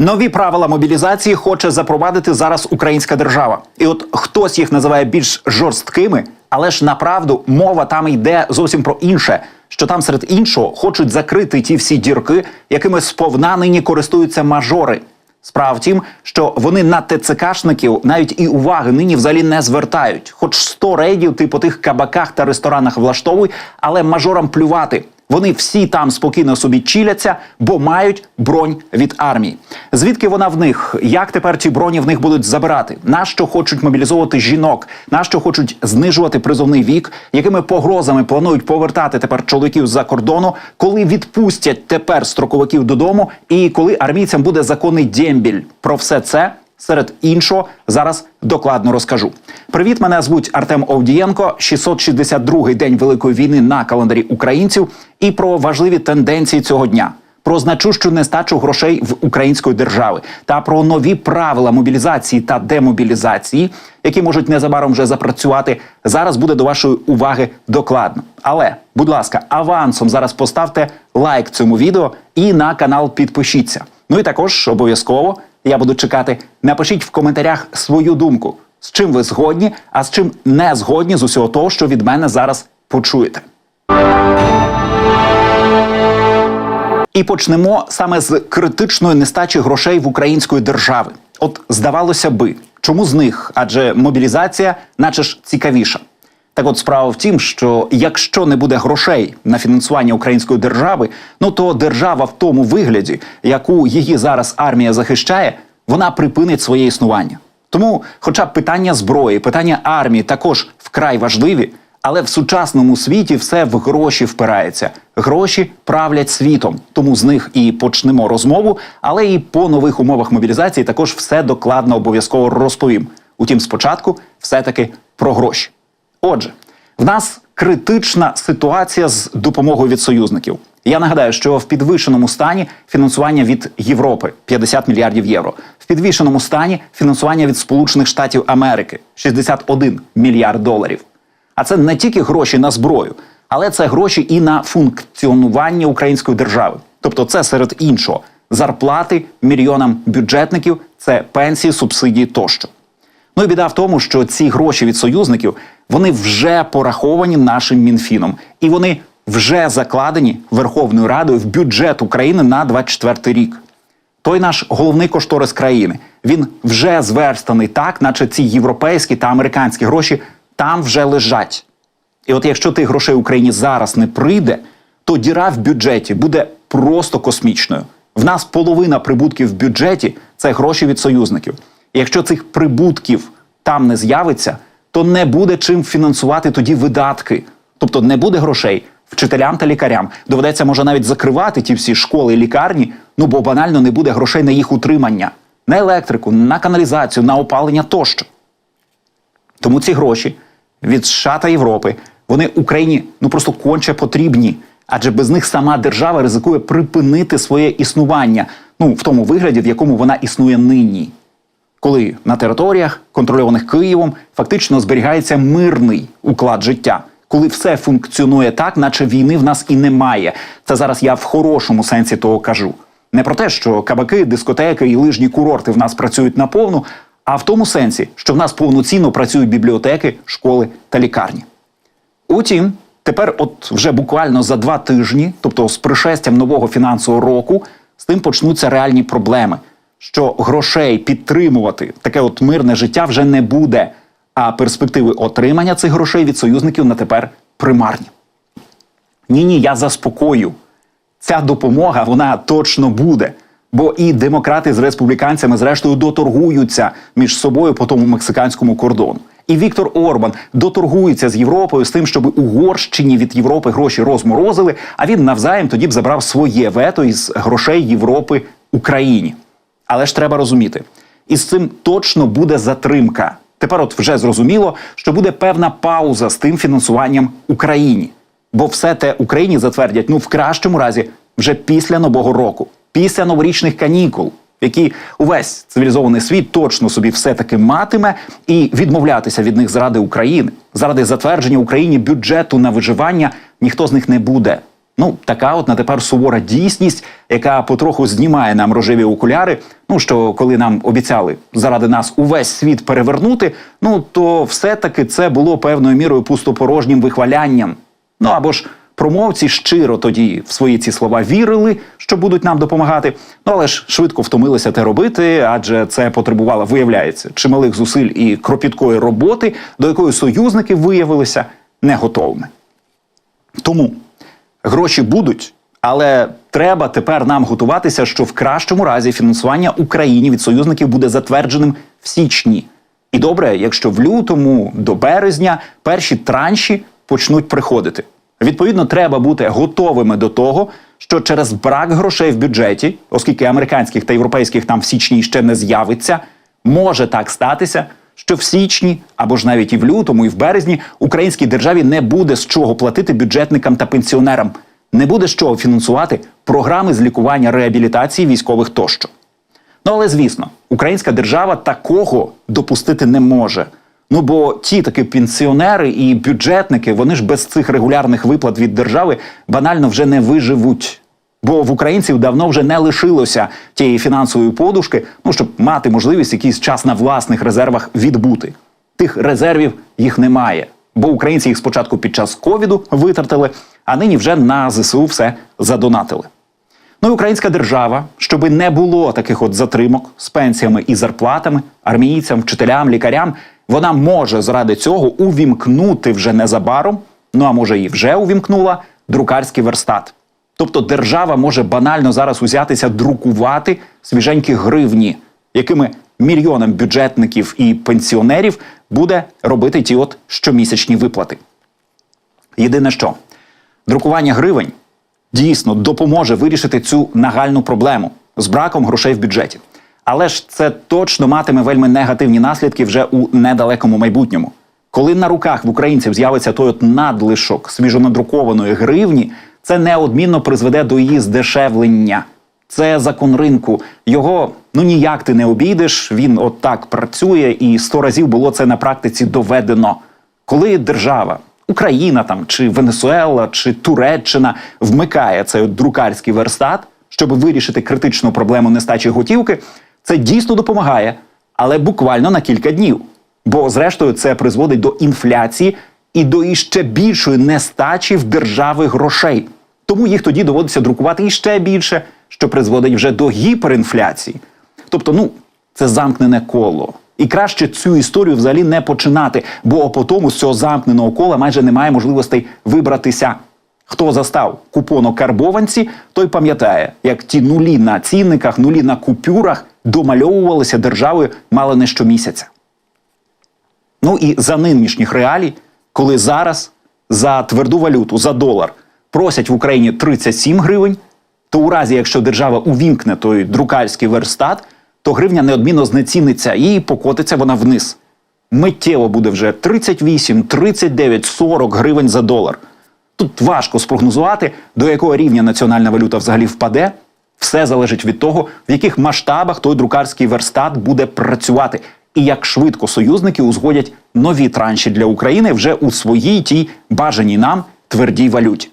Нові правила мобілізації хоче запровадити зараз українська держава, і от хтось їх називає більш жорсткими, але ж направду мова там йде зовсім про інше. Що там серед іншого хочуть закрити ті всі дірки, якими сповна нині користуються мажори. Справа в тім, що вони на ТЦКшників навіть і уваги нині взагалі не звертають. Хоч 100 рейдів ти по тих кабаках та ресторанах влаштовуй, але мажорам плювати. Вони всі там спокійно собі чіляться, бо мають бронь від армії. Звідки вона в них? Як тепер ті броні в них будуть забирати? Нащо хочуть мобілізовувати жінок? Нащо хочуть знижувати призовний вік? Якими погрозами планують повертати тепер чоловіків з-за кордону, коли відпустять тепер строковиків додому, і коли армійцям буде законний дембіль? Про все це серед іншого зараз докладно розкажу. Привіт, мене звуть Артем Овдієнко. 662-й день великої війни на календарі українців і про важливі тенденції цього дня. Про значущу нестачу грошей в української держави та про нові правила мобілізації та демобілізації, які можуть незабаром вже запрацювати. Зараз буде до вашої уваги докладно. Але, будь ласка, авансом зараз поставте лайк цьому відео і на канал підпишіться. Ну і також обов'язково я буду чекати. Напишіть в коментарях свою думку, з чим ви згодні, а з чим не згодні з усього того, що від мене зараз почуєте. І почнемо саме з критичної нестачі грошей в української держави. От здавалося би, чому з них? Адже мобілізація, наче ж цікавіша. Так от справа в тім, що якщо не буде грошей на фінансування української держави, ну то держава в тому вигляді, яку її зараз армія захищає, вона припинить своє існування. Тому, хоча питання зброї, питання армії також вкрай важливі, але в сучасному світі все в гроші впирається. Гроші правлять світом, тому з них і почнемо розмову. Але і по нових умовах мобілізації також все докладно обов'язково розповім. Утім, спочатку все-таки про гроші. Отже, в нас критична ситуація з допомогою від союзників. Я нагадаю, що в підвищеному стані фінансування від Європи 50 мільярдів євро, в підвищеному стані фінансування від Сполучених Штатів Америки 61 мільярд доларів. А це не тільки гроші на зброю, але це гроші і на функціонування української держави. Тобто, це серед іншого зарплати мільйонам бюджетників, це пенсії, субсидії тощо. Ну і біда в тому, що ці гроші від союзників вони вже пораховані нашим мінфіном, і вони вже закладені Верховною Радою в бюджет України на 24 рік. Той наш головний кошторис країни він вже зверстаний так, наче ці європейські та американські гроші там вже лежать. І от якщо тих грошей Україні зараз не прийде, то діра в бюджеті буде просто космічною. В нас половина прибутків в бюджеті це гроші від союзників. І якщо цих прибутків там не з'явиться, то не буде чим фінансувати тоді видатки. Тобто не буде грошей вчителям та лікарям. Доведеться може навіть закривати ті всі школи і лікарні, ну бо банально не буде грошей на їх утримання, на електрику, на каналізацію, на опалення тощо. Тому ці гроші від США та Європи вони Україні ну просто конче потрібні, адже без них сама держава ризикує припинити своє існування, ну в тому вигляді, в якому вона існує нині. Коли на територіях, контрольованих Києвом, фактично зберігається мирний уклад життя, коли все функціонує так, наче війни в нас і немає. Це зараз я в хорошому сенсі того кажу. Не про те, що кабаки, дискотеки і лижні курорти в нас працюють наповну, а в тому сенсі, що в нас повноцінно працюють бібліотеки, школи та лікарні. Утім, тепер, от вже буквально за два тижні, тобто з пришестям нового фінансового року, з тим почнуться реальні проблеми. Що грошей підтримувати таке от мирне життя вже не буде, а перспективи отримання цих грошей від союзників на тепер примарні. Ні, ні, я заспокою. Ця допомога вона точно буде. Бо і демократи з республіканцями, зрештою, доторгуються між собою по тому мексиканському кордону. І Віктор Орбан доторгується з Європою з тим, щоб Угорщині від Європи гроші розморозили, а він навзаєм тоді б забрав своє вето із грошей Європи Україні. Але ж треба розуміти, і з цим точно буде затримка. Тепер, от вже зрозуміло, що буде певна пауза з тим фінансуванням Україні, бо все те Україні затвердять ну в кращому разі вже після нового року, після новорічних канікул, які увесь цивілізований світ точно собі все таки матиме, і відмовлятися від них заради України, заради затвердження Україні бюджету на виживання ніхто з них не буде. Ну, така от на тепер сувора дійсність, яка потроху знімає нам рожеві окуляри. Ну що коли нам обіцяли заради нас увесь світ перевернути, ну то все-таки це було певною мірою пустопорожнім вихвалянням. Ну або ж промовці щиро тоді в свої ці слова вірили, що будуть нам допомагати. Ну але ж швидко втомилися те робити, адже це потребувало, виявляється, чималих зусиль і кропіткої роботи, до якої союзники виявилися не готовими. Тому гроші будуть, але треба тепер нам готуватися, що в кращому разі фінансування Україні від союзників буде затвердженим в січні. І добре, якщо в лютому до березня перші транші почнуть приходити. Відповідно, треба бути готовими до того, що через брак грошей в бюджеті, оскільки американських та європейських там в січні ще не з'явиться, може так статися, що в січні або ж навіть і в лютому, і в березні українській державі не буде з чого платити бюджетникам та пенсіонерам, не буде з чого фінансувати програми з лікування реабілітації військових тощо. Ну але звісно, українська держава такого допустити не може. Ну бо ті таки пенсіонери і бюджетники, вони ж без цих регулярних виплат від держави банально вже не виживуть. Бо в українців давно вже не лишилося тієї фінансової подушки, ну щоб мати можливість якийсь час на власних резервах відбути. Тих резервів їх немає, бо українці їх спочатку під час ковіду витратили, а нині вже на ЗСУ все задонатили. Ну і українська держава, щоби не було таких от затримок з пенсіями і зарплатами, армійцям, вчителям, лікарям, вона може заради цього увімкнути вже незабаром, ну а може і вже увімкнула друкарський верстат. Тобто держава може банально зараз узятися друкувати свіженькі гривні, якими мільйонам бюджетників і пенсіонерів буде робити ті от щомісячні виплати. Єдине що, друкування гривень дійсно допоможе вирішити цю нагальну проблему з браком грошей в бюджеті. Але ж це точно матиме вельми негативні наслідки вже у недалекому майбутньому. Коли на руках в українців з'явиться той от надлишок свіжонадрукованої гривні, це неодмінно призведе до її здешевлення. Це закон ринку. Його ну ніяк ти не обійдеш. Він от так працює, і сто разів було це на практиці доведено. Коли держава, Україна там чи Венесуела, чи Туреччина вмикає цей от друкарський верстат, щоб вирішити критичну проблему нестачі готівки, це дійсно допомагає, але буквально на кілька днів. Бо, зрештою, це призводить до інфляції і до іще більшої нестачі в держави грошей. Тому їх тоді доводиться друкувати іще більше, що призводить вже до гіперінфляції. Тобто, ну, це замкнене коло. І краще цю історію взагалі не починати, бо по тому з цього замкненого кола майже немає можливостей вибратися. Хто застав купоно-карбованці, той пам'ятає, як ті нулі на цінниках, нулі на купюрах домальовувалися державою мало не щомісяця. Ну і за нинішніх реалій, коли зараз за тверду валюту, за долар просять в Україні 37 гривень, то у разі, якщо держава увімкне той друкарський верстат, то гривня неодмінно знеціниться і покотиться вона вниз. Миттєво буде вже 38, 39, 40 гривень за долар. Тут важко спрогнозувати, до якого рівня національна валюта взагалі впаде. Все залежить від того, в яких масштабах той друкарський верстат буде працювати, і як швидко союзники узгодять нові транші для України вже у своїй тій бажаній нам твердій валюті.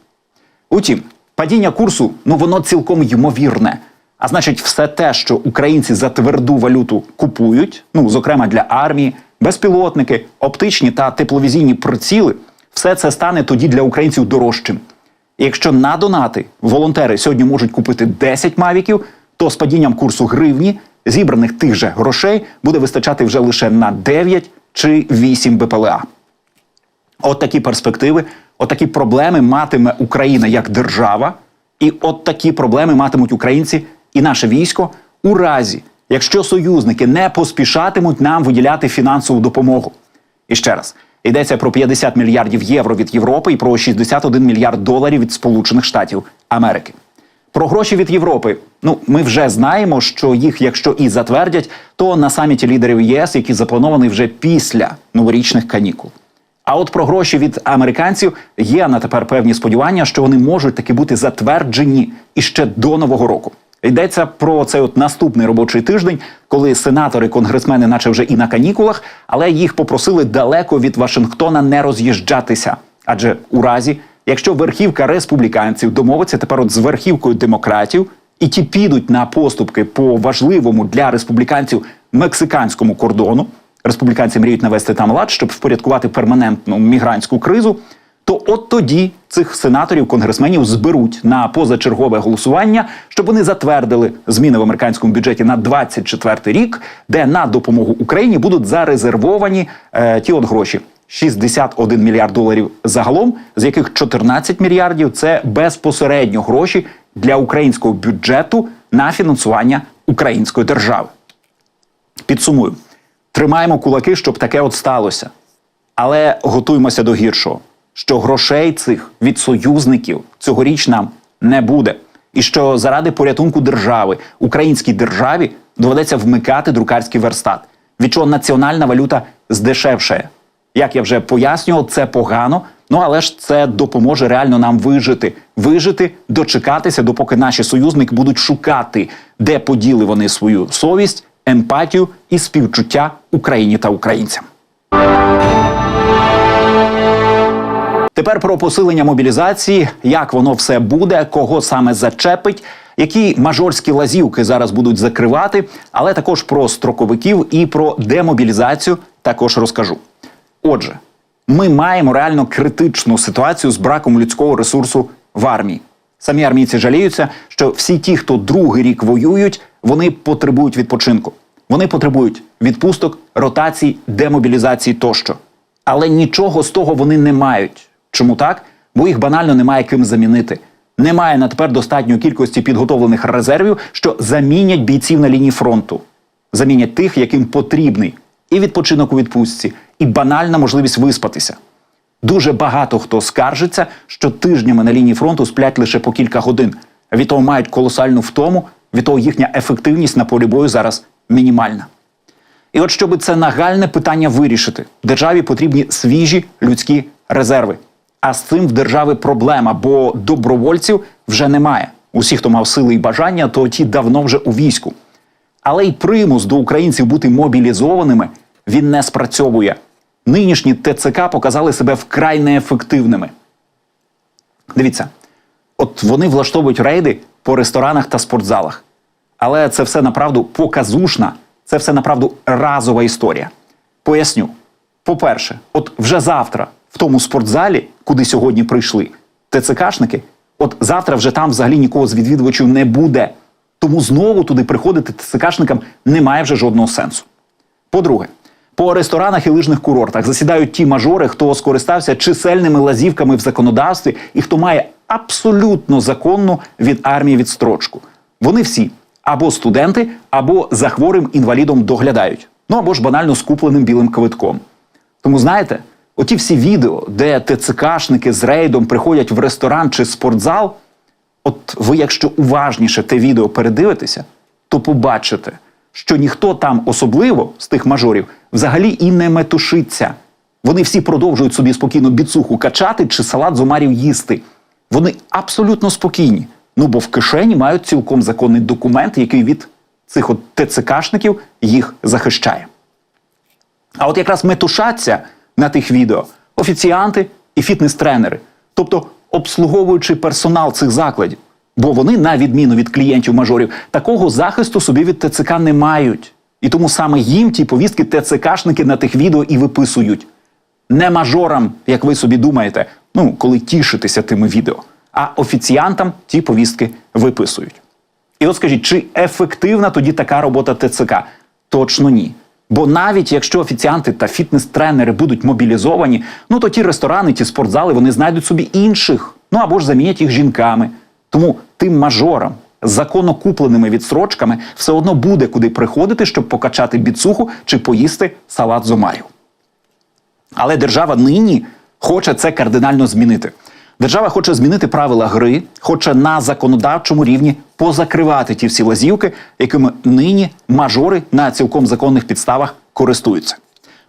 Утім, падіння курсу ну воно цілком ймовірне. А значить, все те, що українці за тверду валюту купують, ну зокрема для армії, безпілотники, оптичні та тепловізійні приціли, все це стане тоді для українців дорожчим. І якщо на донати волонтери сьогодні можуть купити 10 мавіків, то з падінням курсу гривні зібраних тих же грошей буде вистачати вже лише на 9 чи 8 БПЛА. От такі перспективи, от такі проблеми матиме Україна як держава, і от такі проблеми матимуть українці і наше військо у разі, якщо союзники не поспішатимуть нам виділяти фінансову допомогу. І ще раз. Йдеться про 50 мільярдів євро від Європи і про 61 мільярд доларів від Сполучених Штатів Америки. Про гроші від Європи. Ну, ми вже знаємо, що їх, якщо і затвердять, то на саміті лідерів ЄС, який запланований вже після новорічних канікул. А от про гроші від американців є на тепер певні сподівання, що вони можуть таки бути затверджені іще до нового року. Йдеться про цей от наступний робочий тиждень, коли сенатори, конгресмени, наче вже і на канікулах, але їх попросили далеко від Вашингтона не роз'їжджатися. Адже у разі, якщо верхівка республіканців домовиться тепер от з верхівкою демократів, і ті підуть на поступки по важливому для республіканців мексиканському кордону. Республіканці мріють навести там лад, щоб впорядкувати перманентну мігрантську кризу. То от тоді цих сенаторів, конгресменів зберуть на позачергове голосування, щоб вони затвердили зміни в американському бюджеті на 24 рік, де на допомогу Україні будуть зарезервовані е, ті от гроші. 61 мільярд доларів загалом, з яких 14 мільярдів це безпосередньо гроші для українського бюджету на фінансування української держави. Підсумую, тримаємо кулаки, щоб таке от сталося. Але готуємося до гіршого, що грошей цих від союзників цьогоріч нам не буде. І що заради порятунку держави, українській державі, доведеться вмикати друкарський верстат, від чого національна валюта здешевшає. Як я вже пояснював, це погано. Ну але ж це допоможе реально нам вижити, вижити, дочекатися, допоки наші союзники будуть шукати, де поділи вони свою совість, емпатію і співчуття Україні та українцям. Тепер про посилення мобілізації, як воно все буде, кого саме зачепить, які мажорські лазівки зараз будуть закривати, але також про строковиків і про демобілізацію також розкажу. Отже, ми маємо реально критичну ситуацію з браком людського ресурсу в армії. Самі армійці жаліються, що всі ті, хто другий рік воюють, вони потребують відпочинку. Вони потребують відпусток, ротацій, демобілізації тощо. Але нічого з того вони не мають. Чому так? Бо їх банально немає ким замінити. Немає на тепер достатньої кількості підготовлених резервів, що замінять бійців на лінії фронту, замінять тих, яким потрібний і відпочинок у відпустці, і банальна можливість виспатися. Дуже багато хто скаржиться, що тижнями на лінії фронту сплять лише по кілька годин. Від того мають колосальну втому, від того їхня ефективність на полі бою зараз мінімальна. І от щоб це нагальне питання вирішити, державі потрібні свіжі людські резерви. А з цим в держави проблема, бо добровольців вже немає. Усі, хто мав сили і бажання, то ті давно вже у війську. Але й примус до українців бути мобілізованими він не спрацьовує. Нинішні ТЦК показали себе вкрай неефективними. Дивіться, от вони влаштовують рейди по ресторанах та спортзалах. Але це все направду показушна, це все направду разова історія. Поясню. По-перше, от вже завтра в тому спортзалі, куди сьогодні прийшли ТЦКшники, от завтра вже там взагалі нікого з відвідувачів не буде. Тому знову туди приходити ТЦКшникам немає вже жодного сенсу. По-друге, по ресторанах і лижних курортах засідають ті мажори, хто скористався чисельними лазівками в законодавстві і хто має абсолютно законну від армії відстрочку. Вони всі або студенти, або за хворим інвалідом доглядають, ну або ж банально скупленим білим квитком. Тому знаєте, оті всі відео, де ТЦКшники з рейдом приходять в ресторан чи спортзал. От ви, якщо уважніше те відео передивитеся, то побачите, що ніхто там особливо з тих мажорів взагалі і не метушиться. Вони всі продовжують собі спокійно біцуху качати чи салат з омарів їсти. Вони абсолютно спокійні. Ну бо в кишені мають цілком законний документ, який від цих от ТЦКшників їх захищає. А от якраз метушаться на тих відео офіціанти і фітнес-тренери, тобто обслуговуючий персонал цих закладів. Бо вони, на відміну від клієнтів-мажорів, такого захисту собі від ТЦК не мають. І тому саме їм ті повістки ТЦКшники на тих відео і виписують. Не мажорам, як ви собі думаєте, ну, коли тішитеся тими відео, а офіціантам ті повістки виписують. І от скажіть, чи ефективна тоді така робота ТЦК? Точно ні. Бо навіть якщо офіціанти та фітнес-тренери будуть мобілізовані, ну то ті ресторани, ті спортзали вони знайдуть собі інших, ну або ж замінять їх жінками. Тому тим мажорам законно купленими відсрочками все одно буде куди приходити, щоб покачати біцуху чи поїсти салат з омарів. Але держава нині хоче це кардинально змінити. Держава хоче змінити правила гри, хоче на законодавчому рівні позакривати ті всі лазівки, якими нині мажори на цілком законних підставах користуються.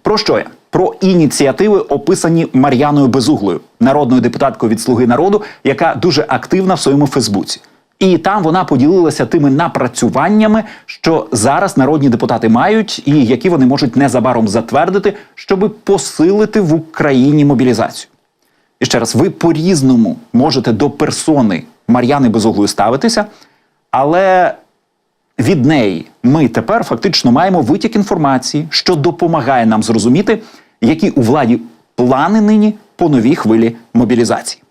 Про що я? Про ініціативи, описані Мар'яною Безуглою, народною депутаткою від Слуги народу, яка дуже активна в своєму Фейсбуці. І там вона поділилася тими напрацюваннями, що зараз народні депутати мають, і які вони можуть незабаром затвердити, щоб посилити в Україні мобілізацію. І ще раз, ви по-різному можете до персони Мар'яни Безуглої ставитися, але від неї ми тепер фактично маємо витік інформації, що допомагає нам зрозуміти, які у владі плани нині по новій хвилі мобілізації.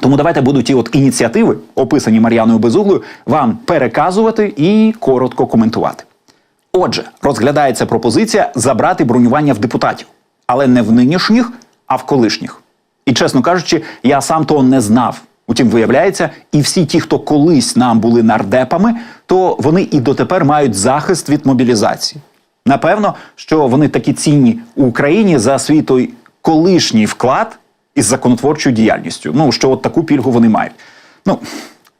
Тому давайте буду ті от ініціативи, описані Мар'яною Безуглою, вам переказувати і коротко коментувати. Отже, розглядається пропозиція забрати бронювання в депутатів, але не в нинішніх, а в колишніх. І чесно кажучи, я сам того не знав. Утім, виявляється, і всі ті, хто колись нам були нардепами, то вони і дотепер мають захист від мобілізації. Напевно, що вони такі цінні у Україні за свій той колишній вклад із законотворчою діяльністю. Ну що от таку пільгу вони мають. Ну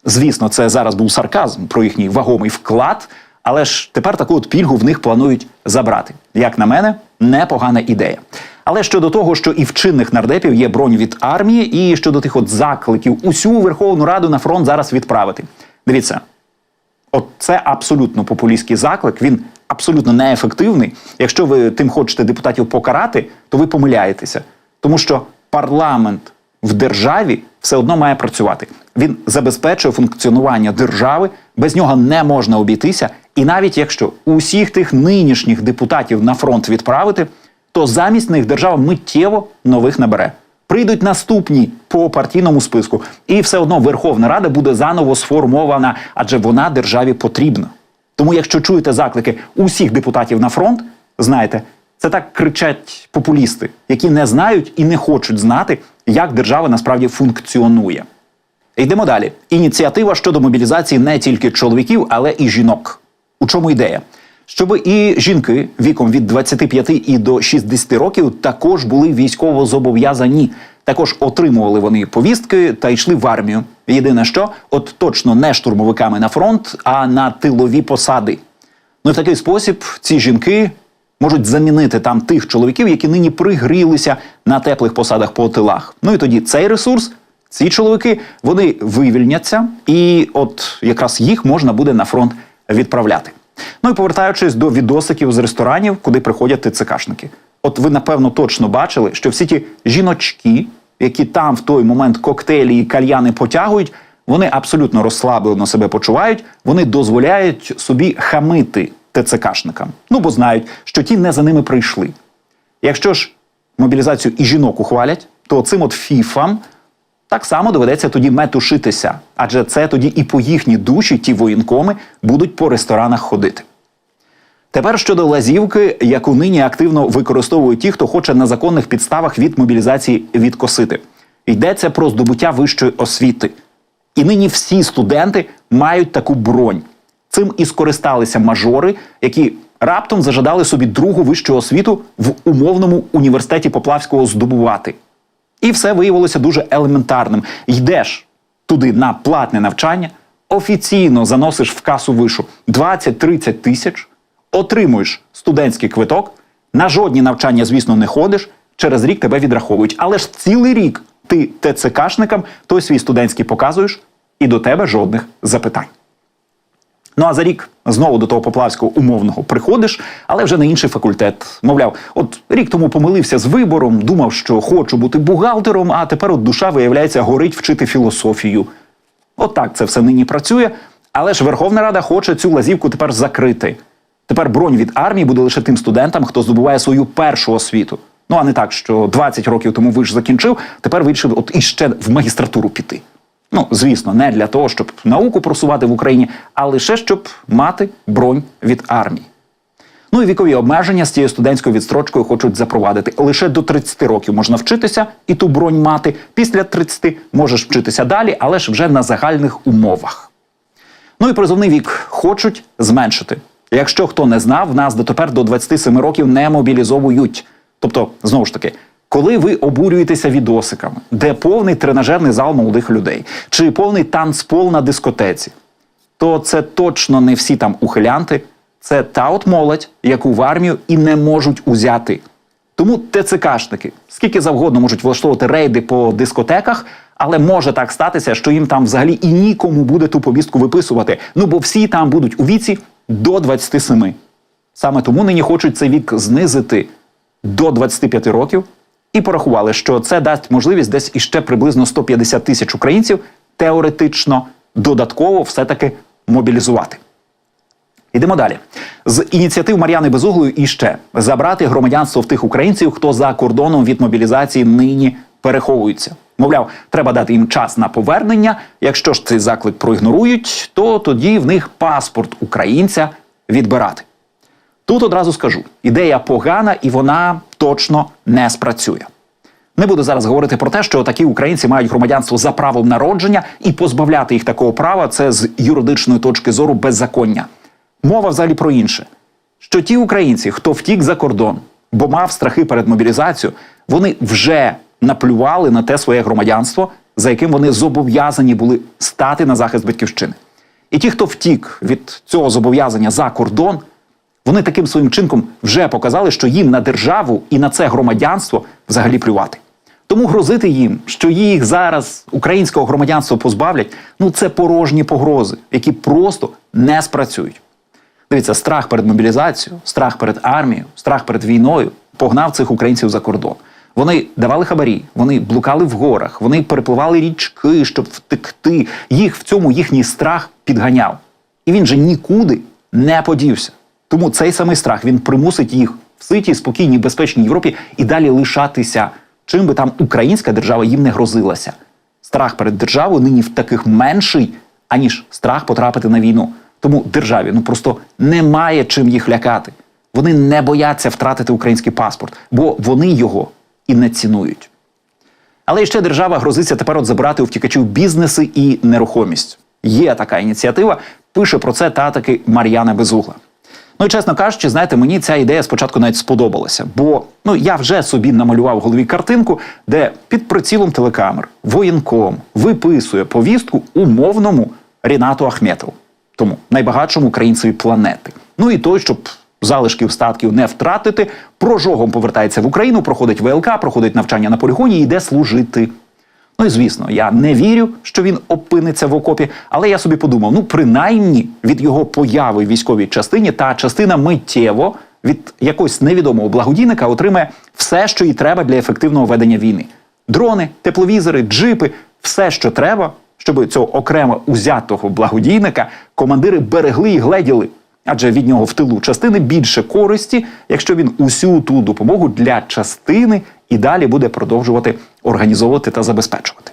звісно, це зараз був сарказм про їхній вагомий вклад, але ж тепер таку от пільгу в них планують забрати. Як на мене, непогана ідея. Але щодо того, що і в чинних нардепів є бронь від армії, і щодо тих от закликів усю Верховну Раду на фронт зараз відправити. Дивіться, От це абсолютно популістський заклик. Він абсолютно неефективний. Якщо ви тим хочете депутатів покарати, то ви помиляєтеся, тому що парламент в державі все одно має працювати. Він забезпечує функціонування держави, без нього не можна обійтися. І навіть якщо усіх тих нинішніх депутатів на фронт відправити, то замість них держава миттєво нових набере. Прийдуть наступні по партійному списку, і все одно Верховна Рада буде заново сформована, адже вона державі потрібна. Тому, якщо чуєте заклики усіх депутатів на фронт, знаєте, це так кричать популісти, які не знають і не хочуть знати, як держава насправді функціонує. Йдемо далі. Ініціатива щодо мобілізації не тільки чоловіків, але і жінок. У чому ідея? Щоб і жінки віком від 25 і до 60 років також були військово зобов'язані. Також отримували вони повістки та йшли в армію. Єдине, що от точно не штурмовиками на фронт, а на тилові посади. Ну і в такий спосіб ці жінки можуть замінити там тих чоловіків, які нині пригрілися на теплих посадах по тилах. Ну і тоді цей ресурс, ці чоловіки, вони вивільняться, і от якраз їх можна буде на фронт відправляти. Ну і повертаючись до відосиків з ресторанів, куди приходять ТЦКшники. От ви напевно точно бачили, що всі ті жіночки, які там в той момент коктейлі і кальяни потягують, вони абсолютно розслаблено себе почувають, вони дозволяють собі хамити ТЦКшникам. Ну бо знають, що ті не за ними прийшли. Якщо ж мобілізацію і жінок ухвалять, то цим от фіфам так само доведеться тоді метушитися, адже це тоді і по їхній душі ті воєнкоми будуть по ресторанах ходити. Тепер щодо лазівки, яку нині активно використовують ті, хто хоче на законних підставах від мобілізації відкосити. Йдеться про здобуття вищої освіти. І нині всі студенти мають таку бронь. Цим і скористалися мажори, які раптом зажадали собі другу вищу освіту в умовному університеті Поплавського здобувати. І все виявилося дуже елементарним. Йдеш туди на платне навчання, офіційно заносиш в касу вишу 20-30 тисяч, отримуєш студентський квиток, на жодні навчання, звісно, не ходиш. Через рік тебе відраховують. Але ж цілий рік ти ТЦКшникам той свій студентський показуєш, і до тебе жодних запитань. Ну а за рік знову до того поплавського умовного приходиш, але вже на інший факультет. Мовляв, от рік тому помилився з вибором, думав, що хочу бути бухгалтером, а тепер от душа, виявляється, горить вчити філософію. От так це все нині працює. Але ж Верховна Рада хоче цю лазівку тепер закрити. Тепер бронь від армії буде лише тим студентам, хто здобуває свою першу освіту. Ну а не так, що 20 років тому виш закінчив, тепер вирішив от іще в магістратуру піти. Ну, звісно, не для того, щоб науку просувати в Україні, а лише щоб мати бронь від армії. Ну і вікові обмеження з цією студентською відстрочкою хочуть запровадити. Лише до 30 років можна вчитися і ту бронь мати. Після 30 можеш вчитися далі, але ж вже на загальних умовах. Ну і призовний вік хочуть зменшити. Якщо хто не знав, нас дотепер до 27 років не мобілізовують. Тобто, знову ж таки, коли ви обурюєтеся відосиками, де повний тренажерний зал молодих людей, чи повний танцпол на дискотеці, то це точно не всі там ухилянти, це та от молодь, яку в армію і не можуть узяти. Тому ТЦКшники скільки завгодно можуть влаштовувати рейди по дискотеках, але може так статися, що їм там взагалі і нікому буде ту повістку виписувати. Ну бо всі там будуть у віці до 27. Саме тому нині хочуть цей вік знизити до 25 років і порахували, що це дасть можливість десь іще приблизно 150 тисяч українців теоретично додатково все-таки мобілізувати. Йдемо далі. З ініціатив Мар'яни Безуглої і ще забрати громадянство в тих українців, хто за кордоном від мобілізації нині переховуються. Мовляв, треба дати їм час на повернення. Якщо ж цей заклик проігнорують, то тоді в них паспорт українця відбирати. Тут одразу скажу: ідея погана і вона точно не спрацює. Не буду зараз говорити про те, що такі українці мають громадянство за правом народження і позбавляти їх такого права це з юридичної точки зору беззаконня. Мова взагалі про інше: що ті українці, хто втік за кордон, бо мав страхи перед мобілізацією, вони вже наплювали на те своє громадянство, за яким вони зобов'язані були стати на захист батьківщини. І ті, хто втік від цього зобов'язання за кордон, вони таким своїм чинком вже показали, що їм на державу і на це громадянство взагалі плювати. Тому грозити їм, що їх зараз українського громадянства позбавлять, ну це порожні погрози, які просто не спрацюють. Дивіться, страх перед мобілізацією, страх перед армією, страх перед війною погнав цих українців за кордон. Вони давали хабарі, вони блукали в горах, вони перепливали річки, щоб втекти. Їх в цьому їхній страх підганяв. І він же нікуди не подівся. Тому цей самий страх він примусить їх в ситій, спокійній, безпечній Європі і далі лишатися, чим би там українська держава їм не грозилася. Страх перед державою нині в таких менший, аніж страх потрапити на війну. Тому державі ну просто немає чим їх лякати. Вони не бояться втратити український паспорт, бо вони його і не цінують. Але ще держава грозиться тепер от забирати у втікачів бізнеси і нерухомість. Є така ініціатива. Пише про це та таки Мар'яна Безугла. Ну і чесно кажучи, знаєте, мені ця ідея спочатку навіть сподобалася, бо ну я вже собі намалював в голові картинку, де під прицілом телекамер воєнком виписує повістку умовному Рінату Ахметову, тому найбагатшому українцеві планети. Ну і той, щоб залишків статків не втратити, прожогом повертається в Україну, проходить ВЛК, проходить навчання на полігоні і йде служити. Ну і звісно, я не вірю, що він опиниться в окопі, але я собі подумав: ну, принаймні від його появи в військовій частині та частина миттєво від якогось невідомого благодійника отримає все, що їй треба для ефективного ведення війни: дрони, тепловізори, джипи, все, що треба, щоб цього окремо узятого благодійника командири берегли і гледіли. Адже від нього в тилу частини більше користі, якщо він усю ту допомогу для частини і далі буде продовжувати організовувати та забезпечувати.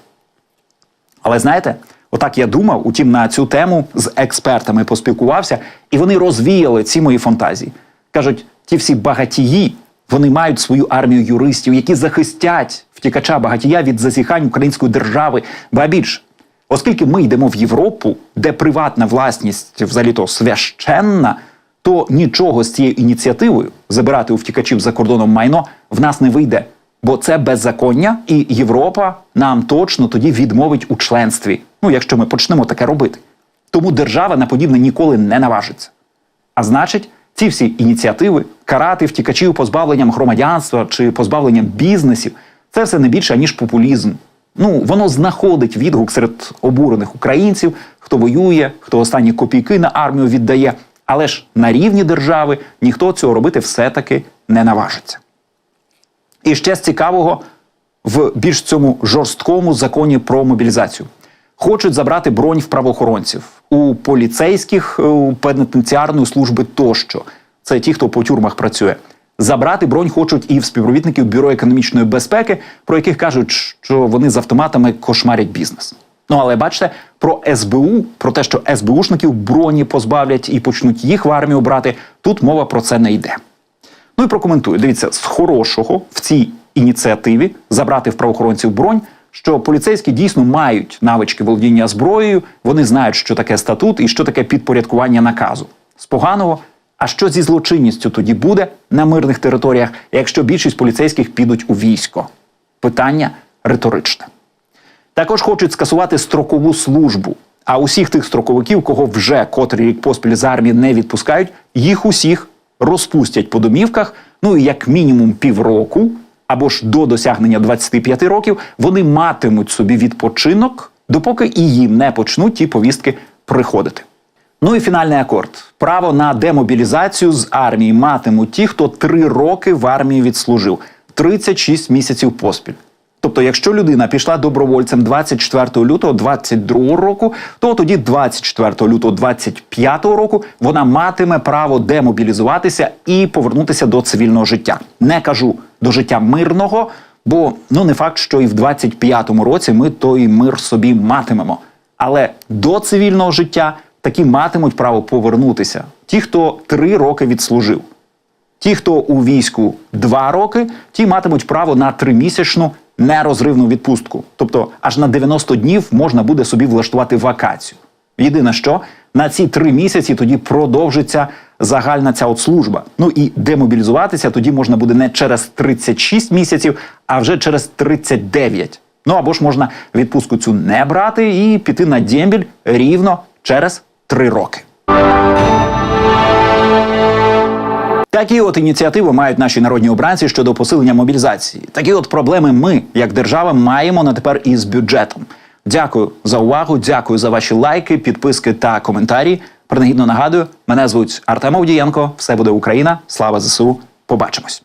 Але знаєте, отак я думав, утім, на цю тему з експертами поспілкувався, і вони розвіяли ці мої фантазії. Кажуть, ті всі багатії, вони мають свою армію юристів, які захистять втікача багатія від зазіхань української держави, ба більше. Оскільки ми йдемо в Європу, де приватна власність взагалі то священна, то нічого з цією ініціативою забирати у втікачів за кордоном майно в нас не вийде. Бо це беззаконня, і Європа нам точно тоді відмовить у членстві. Ну, якщо ми почнемо таке робити. Тому держава на подібне ніколи не наважиться. А значить, ці всі ініціативи карати втікачів позбавленням громадянства чи позбавленням бізнесів це все не більше ніж популізм. Ну, воно знаходить відгук серед обурених українців, хто воює, хто останні копійки на армію віддає. Але ж на рівні держави ніхто цього робити все-таки не наважиться. І ще з цікавого в більш цьому жорсткому законі про мобілізацію. Хочуть забрати бронь в правоохоронців у поліцейських, у пенітенціарної служби тощо. Це ті, хто по тюрмах працює. Забрати бронь хочуть і в співробітників бюро економічної безпеки, про яких кажуть, що вони з автоматами кошмарять бізнес. Ну але бачите, про СБУ, про те, що СБУшників броні позбавлять і почнуть їх в армію брати. Тут мова про це не йде. Ну і прокоментую. Дивіться, з хорошого в цій ініціативі забрати в правоохоронців бронь, що поліцейські дійсно мають навички володіння зброєю, вони знають, що таке статут і що таке підпорядкування наказу. З поганого. А що зі злочинністю тоді буде на мирних територіях, якщо більшість поліцейських підуть у військо? Питання риторичне. Також хочуть скасувати строкову службу. А усіх тих строковиків, кого вже котрий рік поспіль з армії не відпускають, їх усіх розпустять по домівках. Ну і як мінімум півроку або ж до досягнення 25 років вони матимуть собі відпочинок, допоки і їм не почнуть ті повістки приходити. Ну і фінальний акорд: право на демобілізацію з армії матимуть ті, хто три роки в армії відслужив. 36 місяців поспіль. Тобто, якщо людина пішла добровольцем 24 лютого 22 року, то тоді 24 лютого 25 року вона матиме право демобілізуватися і повернутися до цивільного життя. Не кажу до життя мирного, бо ну не факт, що і в 25-му році ми той мир собі матимемо. Але до цивільного життя такі матимуть право повернутися. Ті, хто три роки відслужив. Ті, хто у війську два роки, ті матимуть право на тримісячну нерозривну відпустку. Тобто аж на 90 днів можна буде собі влаштувати вакацію. Єдине, що на ці три місяці тоді продовжиться загальна ця от служба. Ну і демобілізуватися тоді можна буде не через 36 місяців, а вже через 39. Ну або ж можна відпустку цю не брати і піти на дембіль рівно через три роки. Такі от ініціативи мають наші народні обранці щодо посилення мобілізації. Такі от проблеми ми, як держава, маємо на тепер із бюджетом. Дякую за увагу, дякую за ваші лайки, підписки та коментарі. Принагідно нагадую, мене звуть Артем Овдієнко. Все буде Україна. Слава ЗСУ. Побачимось.